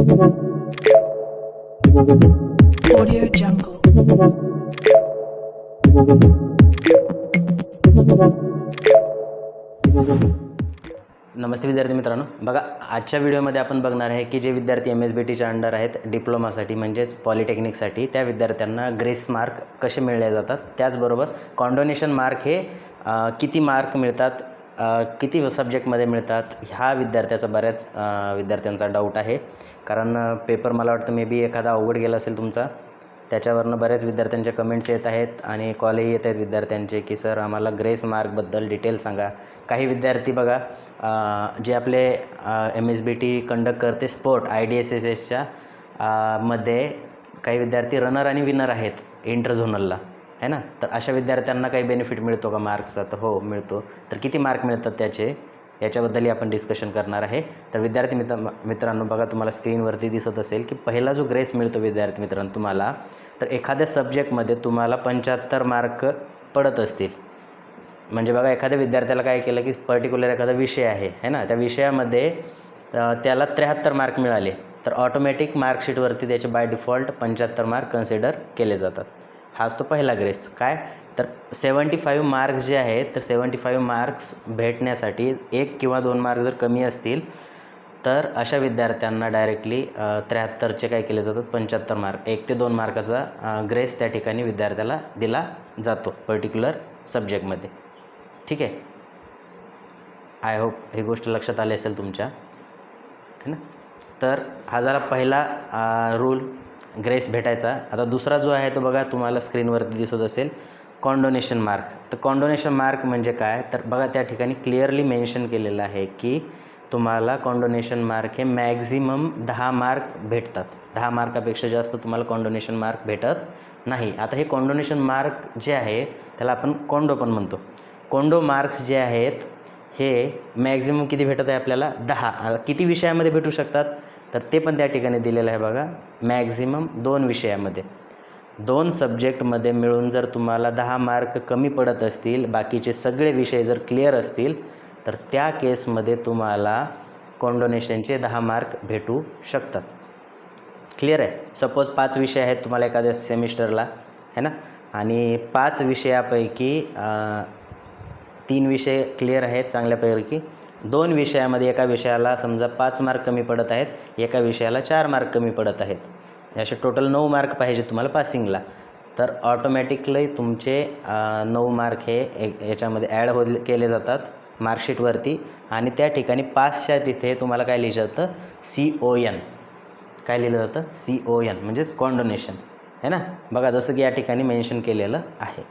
Audio Jungle. नमस्ते विद्यार्थी मित्रांनो. बघा आजच्या व्हिडिओमध्ये आपण बघणार आहे की जे विद्यार्थी एम एस बी टीच्या अंडर आहेत डिप्लोमासाठी म्हणजेच पॉलिटेक्निकसाठी त्या विद्यार्थ्यांना ग्रेस मार्क कसे मिळले जातात? त्याचबरोबर कॉन्डोनेशन मार्क हे किती मार्क मिळतात? किती सब्जेक्टमध्ये मिळतात? ह्या विद्यार्थ्याचा बऱ्याच विद्यार्थ्यांचा डाऊट आहे. कारण पेपर मला वाटतं मे बी एखादा अवघड गेला असेल तुमचा त्याच्यावरनं बऱ्याच विद्यार्थ्यांचे कमेंट्स येत आहेत आणि कॉलही येत आहेत विद्यार्थ्यांचे की सर आम्हाला ग्रेस मार्कबद्दल डिटेल सांगा. काही विद्यार्थी बघा जे आपले M S B T conduct करते sport I D S S एसच्या मध्ये काही विद्यार्थी रनर आणि विनर आहेत इंटरझोनलला है ना? तर अशा विद्यार्थ्यांना काही बेनिफिट मिळतो का मार्क्सचा तर हो मिळतो. तर किती मार्क मिळतात त्याचे? याच्याबद्दलही आपण डिस्कशन करणार आहे. तर विद्यार्थी मित्र मित्रांनो बघा तुम्हाला स्क्रीनवरती दिसत असेल की पहिला जो ग्रेस मिळतो विद्यार्थी मित्रांनो तुम्हाला तर एखाद्या सब्जेक्टमध्ये तुम्हाला पंच्याहत्तर मार्क पडत असतील. म्हणजे बघा एखाद्या विद्यार्थ्याला काय केलं की पर्टिक्युलर एखादा विषय आहे है ना? त्या विषयामध्ये त्याला त्र्याहत्तर मार्क मिळाले. तर ऑटोमॅटिक मार्कशीटवरती त्याचे बाय डिफॉल्ट पंच्याहत्तर मार्क कन्सिडर केले जातात. हाच तो पहिला ग्रेस. काय? तर सेवन्टी फाईव्ह मार्क्स जे आहेत तर सेवन्टी फाईव्ह मार्क्स भेटण्यासाठी एक किंवा दोन मार्क जर कमी असतील तर अशा विद्यार्थ्यांना डायरेक्टली त्र्याहत्तरचे काय केले जातात? पंच्याहत्तर मार्क. एक ते दोन मार्काचा ग्रेस त्या ठिकाणी विद्यार्थ्याला दिला जातो पर्टिक्युलर सब्जेक्टमध्ये. ठीक आहे? आय होप ही गोष्ट लक्षात आली असेल तुमच्या. है ना? तर हा झाला पहिला रूल ग्रेस भेटायचा. आता दुसरा जो आहे तो बघा तुम्हाला स्क्रीनवरती दिसत असेल कॉन्डोनेशन मार्क तर कॉन्डोनेशन मार्क म्हणजे काय? तर बघा त्या ठिकाणी क्लिअरली मेन्शन केलेलं आहे की तुम्हाला कॉन्डोनेशन मार्क हे मॅक्झिमम दहा मार्क भेटतात. दहा मार्कापेक्षा जास्त तुम्हाला कॉन्डोनेशन मार्क भेटत नाही. आता हे कॉन्डोनेशन मार्क जे आहे त्याला आपण कॉन्डो पण म्हणतो. कोंडो मार्क्स जे आहेत हे मॅक्झिमम किती भेटत आहे आपल्याला? दहा. किती विषयामध्ये भेटू शकतात? तर ते पण त्या ठिकाणी दिलेलं आहे बघा. मॅक्झिमम दोन विषयामध्ये. दोन सब्जेक्टमध्ये मिळून जर तुम्हाला दहा मार्क कमी पडत असतील बाकीचे सगळे विषय जर क्लिअर असतील तर त्या केसमध्ये तुम्हाला कॉन्डोनेशनचे दहा मार्क भेटू शकतात. क्लिअर आहे? सपोज पाच विषय आहेत तुम्हाला एखाद्या सेमिस्टरला है ना? आणि पाच विषयापैकी तीन विषय क्लिअर आहेत चांगल्यापैकी दोन विषयामध्ये एका विषयाला समजा पाच मार्क कमी पडत आहेत एका विषयाला चार मार्क कमी पडत आहेत. असे टोटल नऊ मार्क पाहिजे तुम्हाला पासिंगला तर ऑटोमॅटिकली तुमचे नऊ मार्क हे याच्यामध्ये ॲड हो केले जातात मार्कशीटवरती आणि त्या ठिकाणी पासच्या तिथे तुम्हाला काय लिहिलं जातं? सी ओ एन काय लिहिलं जातं? सी ओ एन म्हणजेच कॉन्डोनेशन है ना? बघा जसं की या ठिकाणी मेन्शन केलेलं आहे.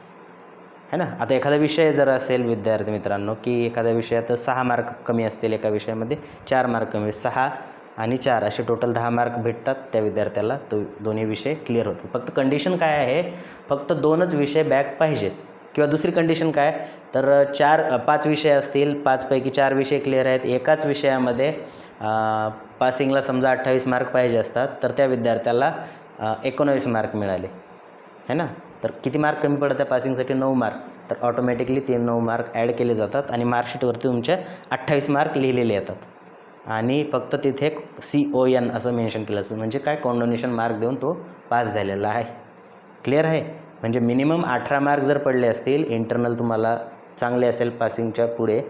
है ना? आता एखादा विषय जर असेल विद्यार्थी मित्रांनो की एखाद्या विषयात सहा मार्क कमी असतील एका विषयामध्ये चार मार्क कमी सहा आणि चार असे टोटल दहा मार्क भेटतात त्या विद्यार्थ्याला तो दोन्ही विषय क्लिअर होतात. फक्त कंडिशन काय आहे? फक्त दोनच विषय बॅक पाहिजेत. किंवा दुसरी कंडिशन काय? तर चार पाच विषय असतील पाचपैकी चार विषय क्लिअर आहेत. एकाच विषयामध्ये पासिंगला समजा अठ्ठावीस मार्क पाहिजे असतात तर त्या विद्यार्थ्याला एकोणावीस मार्क मिळाले. है ना? तर किती मार्क कमी पडत आहे पासिंगसाठी नऊ मार्क तर ऑटोमॅटिकली ते नऊ मार्क ॲड केले जातात आणि मार्कशीटवरती तुमच्या अठ्ठावीस मार्क लिहिलेले येतात. आणि फक्त तिथे सी ओ एन असं मेन्शन केलं असतं म्हणजे काय? कॉन्डोनेशन मार्क देऊन तो पास झालेला आहे. क्लिअर आहे? म्हणजे मिनिमम अठरा मार्क जर पडले असतील इंटरनल तुम्हाला चांगले असेल पासिंगच्या पुढे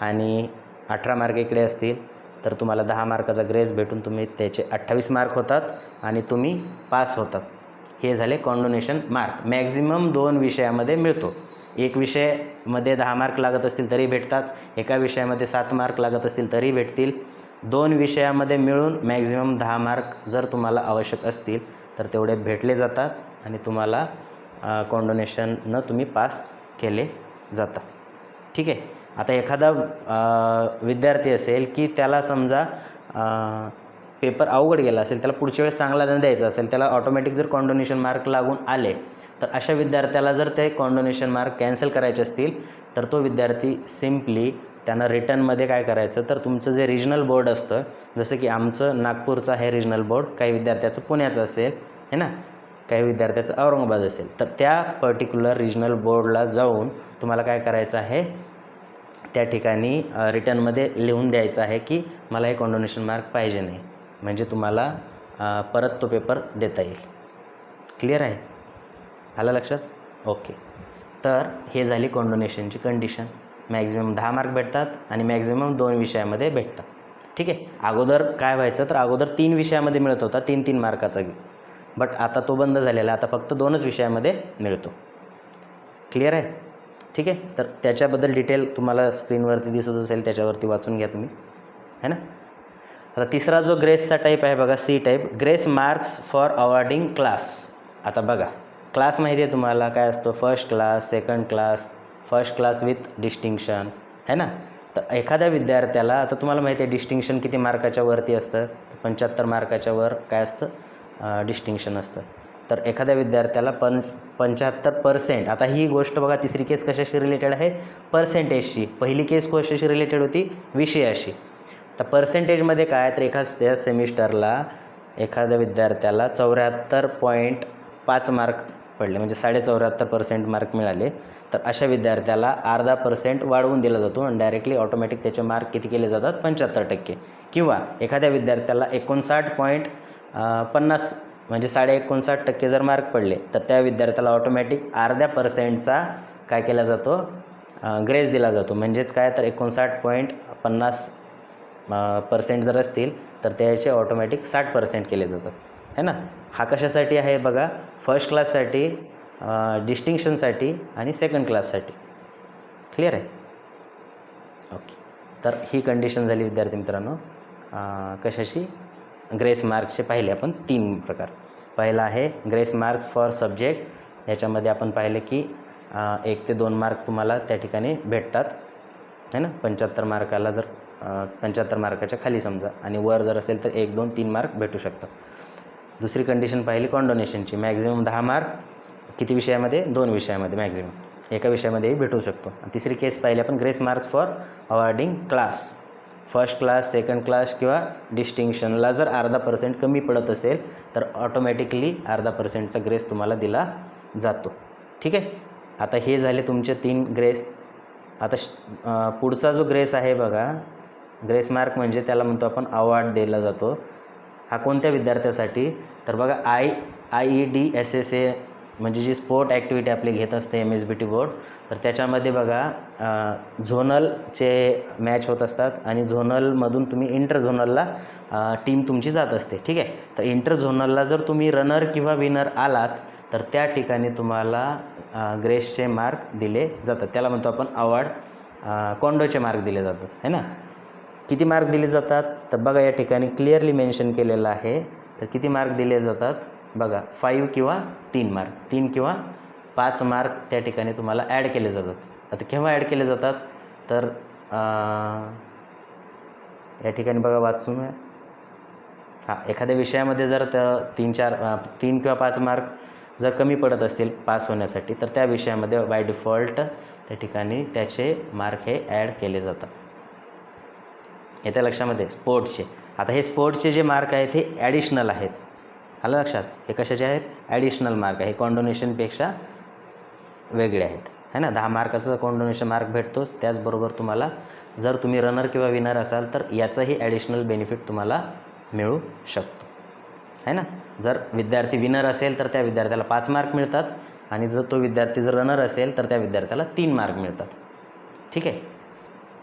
आणि अठरा मार्क इकडे असतील तर तुम्हाला दहा मार्काचा ग्रेस भेटून तुम्ही त्याचे अठ्ठावीस मार्क होतात आणि तुम्ही पास होतात. हे झाले कॉन्डोनेशन मार्क मॅक्झिमम दोन विषयामध्ये मिळतो. एक विषयामध्ये दहा मार्क लागत असतील तरी भेटतात. एका विषयामध्ये सात मार्क लागत असतील तरी भेटतील. दोन विषयामध्ये मिळून मॅक्झिमम दहा मार्क जर तुम्हाला आवश्यक असतील तर तेवढे भेटले जातात आणि तुम्हाला कॉन्डोनेशननं तुम्ही पास केले जाता ठीक आहे? आता एखादा विद्यार्थी असेल की त्याला समजा पेपर अवघड गेला असेल त्याला पुढच्या वेळेस चांगला न द्यायचा असेल त्याला ऑटोमॅटिक जर कॉन्डोनेशन मार्क लागून आले तर अशा विद्यार्थ्याला जर ते कॉन्डोनेशन मार्क कॅन्सल करायचे असतील तर तो विद्यार्थी सिम्पली त्यांना रिटर्नमध्ये काय करायचं तर तुमचं जे रिजनल बोर्ड असतं जसं की आमचं नागपूरचं आहे रिजनल बोर्ड काही विद्यार्थ्याचं पुण्याचं असेल है ना? काही विद्यार्थ्याचं औरंगाबाद असेल तर त्या पर्टिक्युलर रिजनल बोर्डला जाऊन तुम्हाला काय करायचं आहे त्या ठिकाणी रिटर्नमध्ये लिहून द्यायचं आहे की मला हे कॉन्डोनेशन मार्क पाहिजे नाही. म्हणजे तुम्हाला परत तो पेपर देता येईल. क्लिअर आहे? आलं लक्षात? ओके तर हे झाली कॉन्डोनेशनची कंडिशन मॅक्झिमम दहा मार्क भेटतात आणि मॅक्झिमम दोन विषयामध्ये भेटतात. ठीक आहे? अगोदर काय व्हायचं तर अगोदर तीन विषयामध्ये मिळत होता तीन तीन मार्काचा बट आता तो बंद झालेला आता फक्त दोनच विषयामध्ये मिळतो. क्लिअर आहे? ठीक आहे? तर त्याच्याबद्दल डिटेल तुम्हाला स्क्रीनवरती दिसत असेल त्याच्यावरती वाचून घ्या तुम्ही. है ना? आता तिसरा जो ग्रेसचा टाईप आहे बघा C type grace marks for awarding class आता बघा क्लास माहिती आहे तुम्हाला काय असतो? First class second class first class with distinction है ना? तर एखाद्या विद्यार्थ्याला आता तुम्हाला माहिती आहे डिस्टिंक्शन किती मार्काच्या वरती असतं? पंच्याहत्तर मार्काच्या वर काय असतं? डिस्टिंक्शन असतं. तर एखाद्या विद्यार्थ्याला पंच पंच्याहत्तर पर्सेंट आता ही गोष्ट बघा तिसरी केस कशाशी रिलेटेड आहे? पर्सेंटेजशी पहिली केस कशाशी रिलेटेड होती? विषयाशी. तर पर्सेंटेजमध्ये काय तर एका त्या सेमिस्टरला एखाद्या विद्यार्थ्याला चौऱ्याहत्तर पॉईंट पाच मार्क पडले म्हणजे साडे चौऱ्याहत्तर पर्सेंट मार्क मिळाले. तर अशा विद्यार्थ्याला अर्धा पर्सेंट वाढवून दिला जातो आणि डायरेक्टली ऑटोमॅटिक त्याचे मार्क किती केले जातात? पंच्याहत्तर टक्के. किंवा एखाद्या विद्यार्थ्याला एकोणसाठ पॉईंट पन्नास म्हणजे साडे एकोणसाठ टक्के जर मार्क पडले तर त्या विद्यार्थ्याला ऑटोमॅटिक अर्ध्या पर्सेंटचा काय केला जातो? ग्रेस दिला जातो. म्हणजेच काय? तर एकोणसाठ पॉईंट पन्नास पर्सेंट जर असतील तर त्याचे ऑटोमॅटिक साठ पर्सेंट केले जातात. है ना? हा कशासाठी आहे बघा? फर्स्ट क्लाससाठी डिस्टिंक्शनसाठी आणि सेकंड क्लाससाठी क्लिअर आहे? ओके तर ही कंडिशन झाली विद्यार्थी मित्रांनो. कशाशी ग्रेस मार्क्सचे पाहिले आपण तीन प्रकार. पहिला आहे ग्रेस मार्क्स फॉर सब्जेक्ट याच्यामध्ये आपण पाहिले की एक ते दोन मार्क तुम्हाला त्या ठिकाणी भेटतात. है ना? पंच्याहत्तर मार्काला जर पंच्याहत्तर मार्काच्या खाली समजा. आणि वर जर असेल तर एक दोन तीन मार्क भेटू शकतात. दुसरी कंडिशन पाहिली कॉन्डोनेशनची मॅक्झिमम दहा मार्क किती विषयामध्ये? दोन विषयामध्ये मॅक्झिमम एका विषयामध्येही भेटू शकतो. तिसरी केस पाहिली आपण grace marks for awarding class first class second class किंवा डिस्टिंक्शनला जर अर्धा पर्सेंट कमी पडत असेल तर ऑटोमॅटिकली अर्धा पर्सेंटचा ग्रेस तुम्हाला दिला जातो. ठीक आहे? आता हे झाले तुमचे तीन ग्रेस आता श- पुढचा जो ग्रेस आहे बघा ग्रेस मार्क म्हणजे त्याला म्हणतो आपण अवॉर्ड दिला जातो. हा कोणत्या विद्यार्थ्यासाठी? तर बघा I I E D S S A म्हणजे जी स्पोर्ट ॲक्टिव्हिटी आपली घेत असते M S B T board तर त्याच्यामध्ये बघा झोनलचे मॅच होत असतात आणि झोनलमधून तुम्ही इंटर झोनलला टीम तुमची जात असते. ठीक आहे? तर इंटर झोनलला जर तुम्ही रनर किंवा विनर आलात तर त्या ठिकाणी तुम्हाला ग्रेसचे मार्क दिले जातात. त्याला म्हणतो आपण अवॉर्ड कॉन्डोचे मार्क दिले जातात. है ना? किती मार्क दिले जातात? तर बघा या ठिकाणी क्लिअरली मेन्शन केलेलं आहे. तर किती मार्क दिले जातात? बघा फाईव्ह किंवा तीन मार्क. तीन किंवा पाच मार्क त्या ठिकाणी तुम्हाला ॲड केले जातात. आता केव्हा ॲड केले जातात? तर या ठिकाणी बघा वाचून हां एखाद्या विषयामध्ये जर तर तीन चार तीन किंवा पाच मार्क जर कमी पडत असतील पास होण्यासाठी तर त्या विषयामध्ये बाय डिफॉल्ट त्या ठिकाणी त्याचे मार्क हे ॲड केले जातात. येत्या लक्षामध्ये स्पोर्ट्सचे. आता हे स्पोर्ट्सचे जे मार्क आहेत हे ॲडिशनल आहेत. आलं लक्षात? हे कशाचे आहेत? ॲडिशनल मार्क आहे. हे कॉन्डोनेशनपेक्षा वेगळे आहेत. है ना? दहा मार्काचा कॉन्डोनेशन मार्क भेटतोच. त्याचबरोबर तुम्हाला जर तुम्ही रनर किंवा विनर असाल तर याचंही ॲडिशनल बेनिफिट तुम्हाला मिळू शकतो. है ना? जर विद्यार्थी विनर असेल तर त्या विद्यार्थ्याला पाच मार्क मिळतात आणि जर तो विद्यार्थी जर रनर असेल तर त्या विद्यार्थ्याला तीन मार्क मिळतात. ठीक आहे?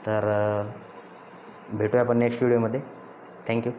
तर भेटूया आपण नेक्स्ट व्हिडिओमध्ये थँक्यू